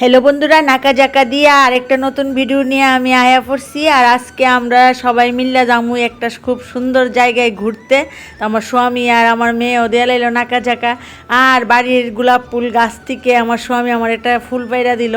Hello বন্ধুরা নাকা জাকা দিয়ে আর একটা নতুন ভিডিও নিয়ে আমি আয়া পড়ছি। আর আজকে আমরা সবাই মিল্লা যামু একটা খুব সুন্দর জায়গায় ঘুরতে। আমার স্বামী আর আমার মেয়ে ও দেয়া লাইলো নাকা জাকা আর বাড়ির গোলাপ ফুল গাছ থেকে আমার স্বামী আমার একটা ফুল পাইরা দিল।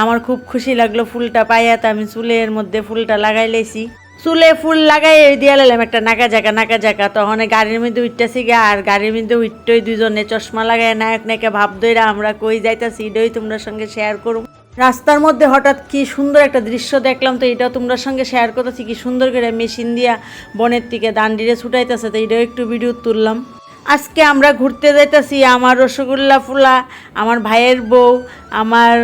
আমার খুব খুশি লাগল ফুলটা পাইয়া, তো আমি চুলের মধ্যে ফুলটা লাগাই লাইছি। চুলে ফুল লাগাই দিয়ে লাইলাম একটা নাকা জাকা নাকা জাকা তখন গাড়ির মধ্যে উঠতেছি গা আর গাড়ির মধ্যে উঠতেই দুজনে চশমা লাগাই, নায়ক নায়কে ভাব দইরা আমরা কই যাইতাছি, এটাই তোমরা সঙ্গে শেয়ার করুম। রাস্তার মধ্যে হঠাৎ কি সুন্দর একটা দৃশ্য দেখলাম, তো এটাও তোমরা সঙ্গে শেয়ার করতেছি, কি সুন্দর করে মেশিন দিয়া বনের থেকে দান্ডিরে ছুটাইতেছে, তো এটাও একটু ভিডিও তুললাম। আজকে আমরা ঘুরতে যাইতাছি আমার রসগোল্লা ফুলা, আমার ভাইয়ের বউ, আমার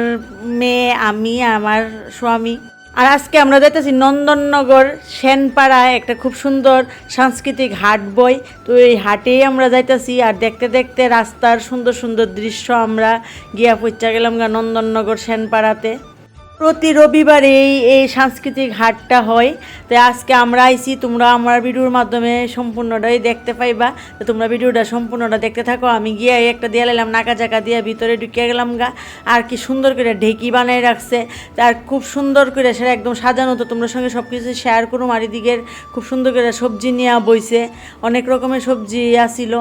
মেয়ে, আমি, আমার স্বামী। আর আজকে আমরা যাইতেছি নন্দননগর, সেনপাড়ায়, একটা খুব সুন্দর সাংস্কৃতিক হাট বই। তো এই হাটেই আমরা যাইতেছি আর দেখতে দেখতে রাস্তার সুন্দর সুন্দর দৃশ্য আমরা গিয়া পৌঁছা গেলাম গা নন্দননগর, সেনপাড়াতে। প্রতি রবিবার এই এই সাংস্কৃতিক হাটটা হয়। তো আজকে আমরা আইছি, তোমরা আমার ভিডিওর মাধ্যমে সম্পূর্ণটাই দেখতে পাইবা। তো তোমরা ভিডিওটা সম্পূর্ণটা দেখতে থাকো। আমি গিয়ে একটা দিয়ে লাইলাম, নাকা চাকা দিয়ে ভিতরে ঢুকিয়ে গেলাম গা। আর কি সুন্দর করে ঢেকি বানাই রাখছে। আর খুব সুন্দর করে সেটা একদম সাজানো। তো তোমরা সঙ্গে সব কিছু শেয়ার করুম। আর এদিকের খুব সুন্দর করে সবজি নিয়ে বইছে। অনেক রকমের সবজি আসিল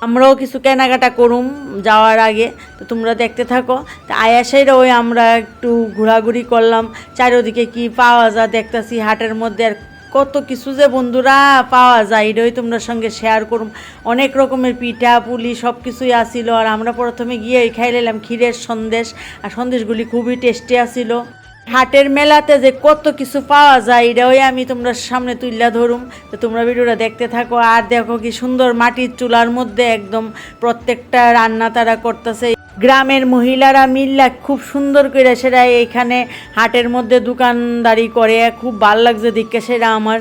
আমরাও কিছু কেনাকাটা করুম যাওয়ার আগে। তো তোমরা দেখতে থাকো। তা আয়াসেরও ওই আমরা একটু ঘোরাঘুরি করলাম। চারিদিকে কি পাওয়া যায় দেখতেছি, হাটের মধ্যে আর কত কিছু যে বন্ধুরা পাওয়া যায়, এটাই তোমরা সঙ্গে শেয়ার করুম। অনেক রকমের পিঠা, পুলি সব কিছুই আসিল। আর আমরা প্রথমে গিয়ে খাই নিলাম ক্ষীরের সন্দেশ। আর সন্দেশগুলি খুবই টেস্টি আসিল। হাটের মেলাতে যে কত কিছু পাওয়া যায় এটাই আমি তোমরা সামনে তুইলা ধরুম। তো তোমরা ভিডিওটা দেখতে থাকো, আর দেখো কি সুন্দর মাটির চুলার মধ্যে একদম প্রত্যেকটা রান্না তারা করতেছে। গ্রামের মহিলারা মিল্লা খুব সুন্দর করে সেটা এখানে হাটের মধ্যে দোকানদারি করে, খুব ভালো লাগছে দেখে সেটা আমার।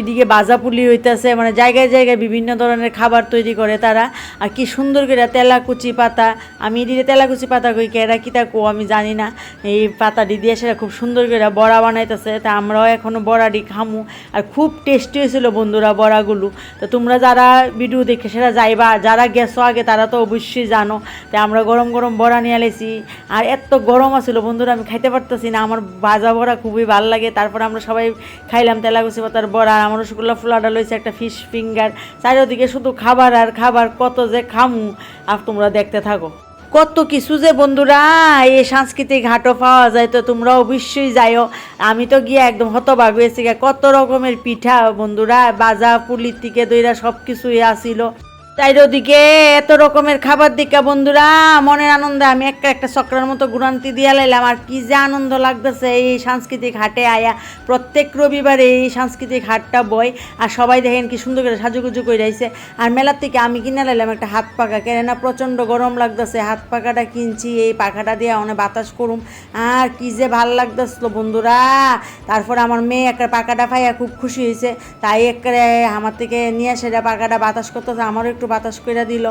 এদিকে বাজাপুলি হইতেছে মানে জায়গায় জায়গায় বিভিন্ন ধরনের খাবার তৈরি করে তারা। আর কি সুন্দর করে তেলাকুচি পাতা, আমি এদিকে তেলাকুচি পাতা কই কেরা কিতা কো আমি জানি না। এই পাতাটি দিয়ে সেটা খুব সুন্দর করে বড়া বানাইতেছে, তা আমরাও এখনও বড়াটি খামু। আর খুব টেস্টি হয়েছিল বন্ধুরা বড়াগুলো। তো তোমরা যারা ভিডিও দেখে সেটা যাইবা, যারা গেছো আগে তারা তো অবশ্যই জানো। তাই আমরা গরম গরম বড়া নিয়ে আলেছি। আর এত গরম আছিল, বন্ধুরা, আমি খাইতে পারতেছি না। আমার বাজা বড়া খুবই ভালো লাগে। তারপর আমরা সবাই খাইলাম তেলাগুচি পাতার বড়া আমার রসগোল্লা ফুলাটা লইছে একটা ফিশ ফিঙ্গার চারিদিকে শুধু খাবার আর খাবার, কত যে খামু। আর তোমরা দেখতে থাকো। কত কিছু যে, বন্ধুরা, এই সাংস্কৃতিক হাটও পাওয়া যায়, তো তোমরা অবশ্যই যাইও। আমি তো গিয়ে একদম হতবাগ হয়েছি। কত রকমের পিঠা, বন্ধুরা, বাজা, পুলির থেকে দইরা সব কিছুই আসিল তাই ওদিকে এত রকমের খাবার দিকা বন্ধুরা, মনের আনন্দে আমি একটা একটা চক্রের মতো গুরান্তি দিয়া লাইলাম। আর কি যে আনন্দ লাগতেছে এই সাংস্কৃতিক হাটে আয়া। প্রত্যেক রবিবারে এই সাংস্কৃতিক হাটটা বই আর সবাই দেখেন কি সুন্দর করে সাজুগুজু করে রাইছে আর মেলার থেকে আমি কিনে লাইলাম একটা হাত পাখা কেন না প্রচণ্ড গরম লাগতেছে। হাত পাখাটা কিনছি, এই পাখাটা দিয়ে অনেক বাতাস করুম। আর কি যে ভালো লাগতেছিল বন্ধুরা, তারপর আমার মেয়ে একটা পাখাটা পাইয়া খুব খুশি হয়েছে তাই একটা আমার থেকে নিয়ে সেটা পাখাটা বাতাস করতেছে, আমারও একটু বাতাস করে দিল।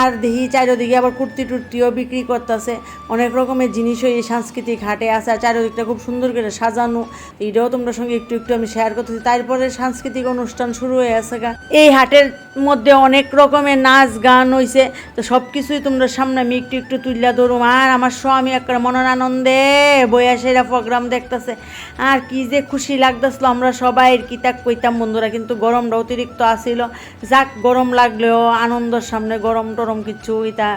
আর দেখি চারিদিকে আবার কুর্তি টুর্তিও বিক্রি করতেছে। অনেক রকমের জিনিসও এই সাংস্কৃতিক হাটে আছে আর চারিদিকটা খুব সুন্দর করে সাজানো। এটাও তোমরা সঙ্গে একটু একটু আমি শেয়ার করতেছি। তারপরে সাংস্কৃতিক অনুষ্ঠান শুরু হয়ে আছে গা। এই হাটের মধ্যে অনেক রকমের নাচ গান হইছে। তো সব কিছুই তোমরা সামনে আমি একটু একটু তুলিয়া ধরুম। আর আমার স্বামী একটা মনের আনন্দে সেরা প্রোগ্রাম দেখতেছে। আর কি যে খুশি লাগতেছিল, আমরা সবাই কিতাক কইতাম বন্ধুরা। কিন্তু গরমটা অতিরিক্ত আসিল যাক, গরম লাগলেও আনন্দর সামনে গরম টরম কিছু এটা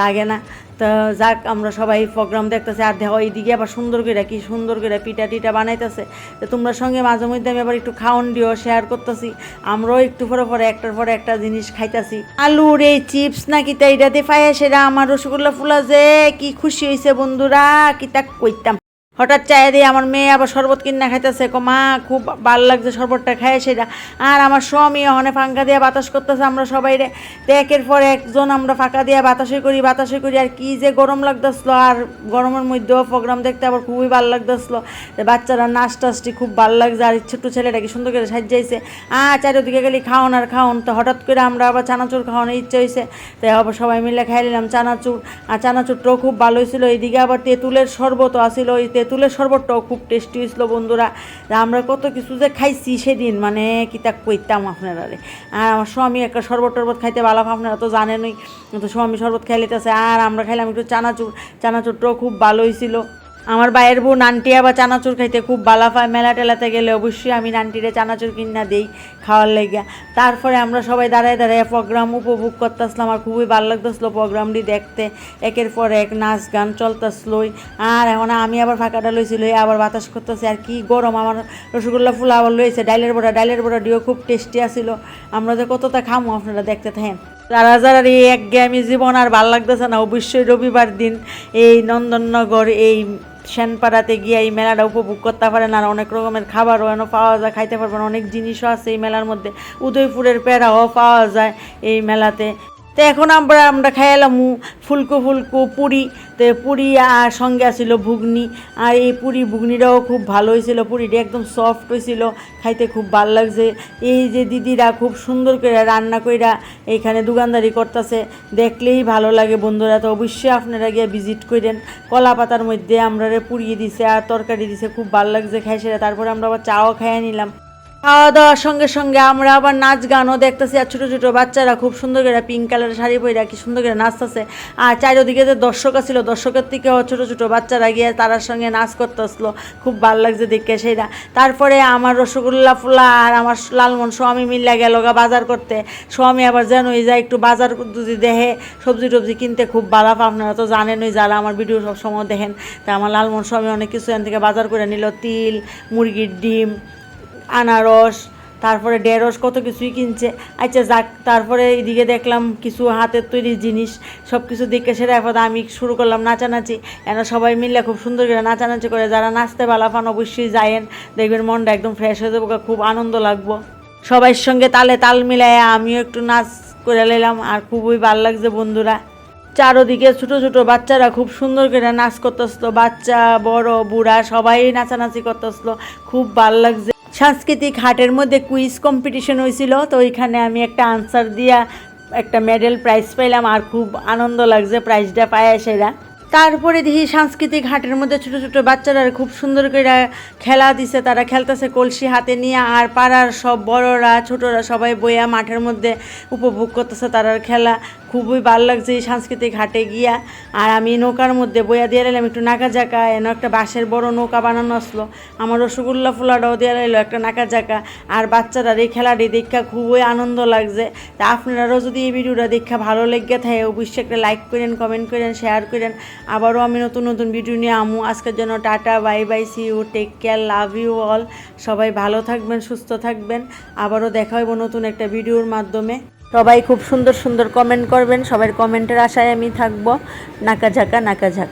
লাগে না। তো যাক, আমরা সবাই প্রোগ্রাম দেখতেছি আর দেখো, এইদিকে আবার সুন্দর করে কি সুন্দর করে পিঠা টিটা বানাইতেছে। তো তোমরা সঙ্গে মাঝে মধ্যে আমি আবার একটু খাওয়ান দিও শেয়ার করতেছি। আমরাও একটু পরে পরে একটার পরে একটা জিনিস খাইতাছি। আলুর এই চিপস না কিতা এটাতে পাইয়া সেটা আমার রসগোল্লা ফুলা যে, কি খুশি হয়েছে বন্ধুরা কি কিতা কইতাম। হঠাৎ চাই দিয়ে আমার মেয়ে আবার শরবত কিনা খাইতেছে। কো, মা, খুব ভালো লাগছে শরবতটা খায় সেটা। আর আমার স্বামী ওখানে ফাঁকা দিয়ে বাতাস করতেছে, আমরা সবাই রে। একের পর একজন আমরা ফাঁকা দিয়ে বাতাসে করি বাতাসে করি, আর কি যে গরম লাগতেছিলো। আর গরমের মধ্যেও প্রোগ্রাম দেখতে আবার খুবই ভালো লাগতেছিলো। বাচ্চারা নাচ টাচটি খুব ভালো লাগছে, আর ছোট্ট ছেলেটাকে সুন্দর করে সাজাইছে। আর চারিদিকে গেলে খাওন আর খাওন। তো হঠাৎ করে আমরা আবার চানাচুর খাওয়ানোর ইচ্ছে হয়েছে তো আবার সবাই মিলে খাই নিলাম চানাচুর। আর চানাচুরটাও খুব ভালো হয়েছিল এইদিকে আবার তেঁতুলের শরবতও আসিল ওই তেঁতুল তেঁতুলের শরবতটাও খুব টেস্টি হয়েছিল বন্ধুরা। আমরা কত কিছু যে খাইছি সেদিন মানে কি তা কইতাম আপনারা। আর আমার স্বামী একটা শরবত টরবত খাইতে ভালো আপনারা তো জানেনই তো স্বামী শরবত খাইলেতেছে আর আমরা খাইলাম একটু চানাচুর। চানাচুরটাও খুব ভালো হয়েছিল। আমার বাইয়ের বউ নানটি আবার চানাচুর খাইতে খুব ভালো পায়। মেলা টেলাতে গেলে অবশ্যই আমি নানটিরে চানাচুর কিনা দিই খাওয়ার লেগে তারপরে আমরা সবাই দাঁড়ায় দাঁড়ায় প্রোগ্রাম উপভোগ করতেছিলাম আর খুবই ভালো লাগতেছিল প্রোগ্রামটি দেখতে। একের পর এক নাচ গান চলতেছিলই। আর এখন আমি আবার ফাঁকাটা লইছিল আবার বাতাস করতেছি। আর কি গরম, আমার রসগোল্লা ফুল আবার লইছে। ডাইলের বড়া ডাইলের বড়া ডিও খুব টেস্টি আছিল। আমরা যে কতটা খামো আপনারা দেখতে থাকেন। যারা যারা এই এক আমি জীবন আর ভালো লাগতেছে না, অবশ্যই রবিবার দিন এই নন্দননগর, এই সেনপাড়াতে গিয়ে এই মেলাটা উপভোগ করতে পারেন। আর অনেক রকমের খাবারও এনে পাওয়া যায়, খাইতে পারবেন। অনেক জিনিসও আছে এই মেলার মধ্যে। উদয়পুরের পেড়াও পাওয়া যায় এই মেলাতে। তো এখন আমরা আমরা খাইলাম ফুলকো ফুলকো, পুরি। তো পুরি আর সঙ্গে আসছিল ঘুগনি আর এই পুরি ঘুগনিটাও খুব ভালো হয়েছিল। পুরিটা একদম সফট হয়েছিল। খাইতে খুব ভালো লাগছে। এই যে দিদিরা খুব সুন্দর করে রান্না কইরা এইখানে দোকানদারি করতেছে, দেখলেই ভালো লাগে বন্ধুরা। তো অবশ্যই আপনারা গিয়ে ভিজিট করেন কলা পাতার মধ্যে আমরা পুড়িয়ে দিছে আর তরকারি দিছে, খুব ভালো লাগছে খাই সেটা তারপরে আমরা আবার চাও খাইয়ে নিলাম। খাওয়া দাওয়ার সঙ্গে সঙ্গে আমরা আবার নাচ গানও দেখতেছি, আর ছোটো ছোটো বাচ্চারা খুব সুন্দর করে পিঙ্ক কালারের শাড়ি পরে কি সুন্দর করে নাচতেছে। আর চারিদিকে যে দর্শক ছিল দর্শকের থেকেও ছোটো ছোটো বাচ্চারা গিয়ে তারার সঙ্গে নাচ করতে আসলো খুব ভালো লাগছে দেখে সেটা তারপরে আমার রসগোল্লা ফুলা আর আমার লালমন স্বামী মিল্লা গেল গা বাজার করতে। স্বামী আবার যেন ওই যায় একটু বাজার যদি দেখে, সবজি টবজি কিনতে খুব ভালো। আপনারা তো জানেনই, যারা আমার ভিডিও সব সময় দেখেন, তা আমার লালমন স্বামী অনেক কিছু এখান থেকে বাজার করে নিল, তিল, মুরগির ডিম আনারস, তারপরে ঢেঁড়স কত কিছুই কিনছে। আচ্ছা যাক, তারপরে এদিকে দেখলাম কিছু হাতের তৈরি জিনিস সব কিছু দেখে সেটা এরপর আমি শুরু করলাম নাচানাচি। এন সবাই মিলে খুব সুন্দর করে নাচানাচি করে, যারা নাচতে পান অবশ্যই যায়েন। দেখবেন মনটা একদম ফ্রেশ হয়ে যাব, খুব আনন্দ লাগবো। সবার সঙ্গে তালে তাল মিলায় আমিও একটু নাচ করে নিলাম, আর খুবই ভালো লাগছে বন্ধুরা। চারোদিকে ছোট ছোট বাচ্চারা খুব সুন্দর করে নাচ করতেছিল, বাচ্চা, বড়, বুড়া সবাই নাচানাচি করতেছিল, খুব ভালো লাগছে। সাংস্কৃতিক হাটের মধ্যে কুইজ কম্পিটিশন হয়েছিল, তো ওইখানে আমি একটা আনসার দিয়া একটা মেডেল প্রাইজ পাইলাম, আর খুব আনন্দ লাগছে প্রাইজটা পায় সেরা। তারপরে দেখি সাংস্কৃতিক হাটের মধ্যে ছোট ছোট বাচ্চারা খুব সুন্দর করে খেলা দিছে, তারা খেলতেছে কলসি হাতে নিয়ে, আর পাড়ার সব বড়রা, ছোটরা সবাই বইয়া মাঠের মধ্যে উপভোগ করতেছে তারার খেলা। খুবই ভালো লাগছে এই সাংস্কৃতিক হাটে গিয়া। আর আমি নৌকার মধ্যে বইয়া দিয়ে রাইলাম একটু নাকা জাকা, এন একটা বাঁশের বড় নৌকা বানানো আসলো। আমার রসগোল্লা ফুলাটাও দিয়ে রাইলো একটা নাকা জাকা। আর বাচ্চারা এই খেলাটি দেখা খুবই আনন্দ লাগছে। তা আপনারাও যদি এই ভিডিওটা দেখা ভালো লেগে থাকে, অবশ্যই একটা লাইক করেন কমেন্ট করেন শেয়ার করেন। আবারও আমি নতুন নতুন ভিডিও নিয়ে আমু। আজকের জন্য tata bye bye see you take care love you all সবাই ভালো থাকবেন, সুস্থ থাকবেন। আবারও দেখা হইব নতুন একটা ভিডিওর মাধ্যমে। সবাই খুব সুন্দর সুন্দর কমেন্ট করবেন। সবার কমেন্টের আশায় আমি থাকব। নাকা ঝাঁকা নাকা ঝাঁকা।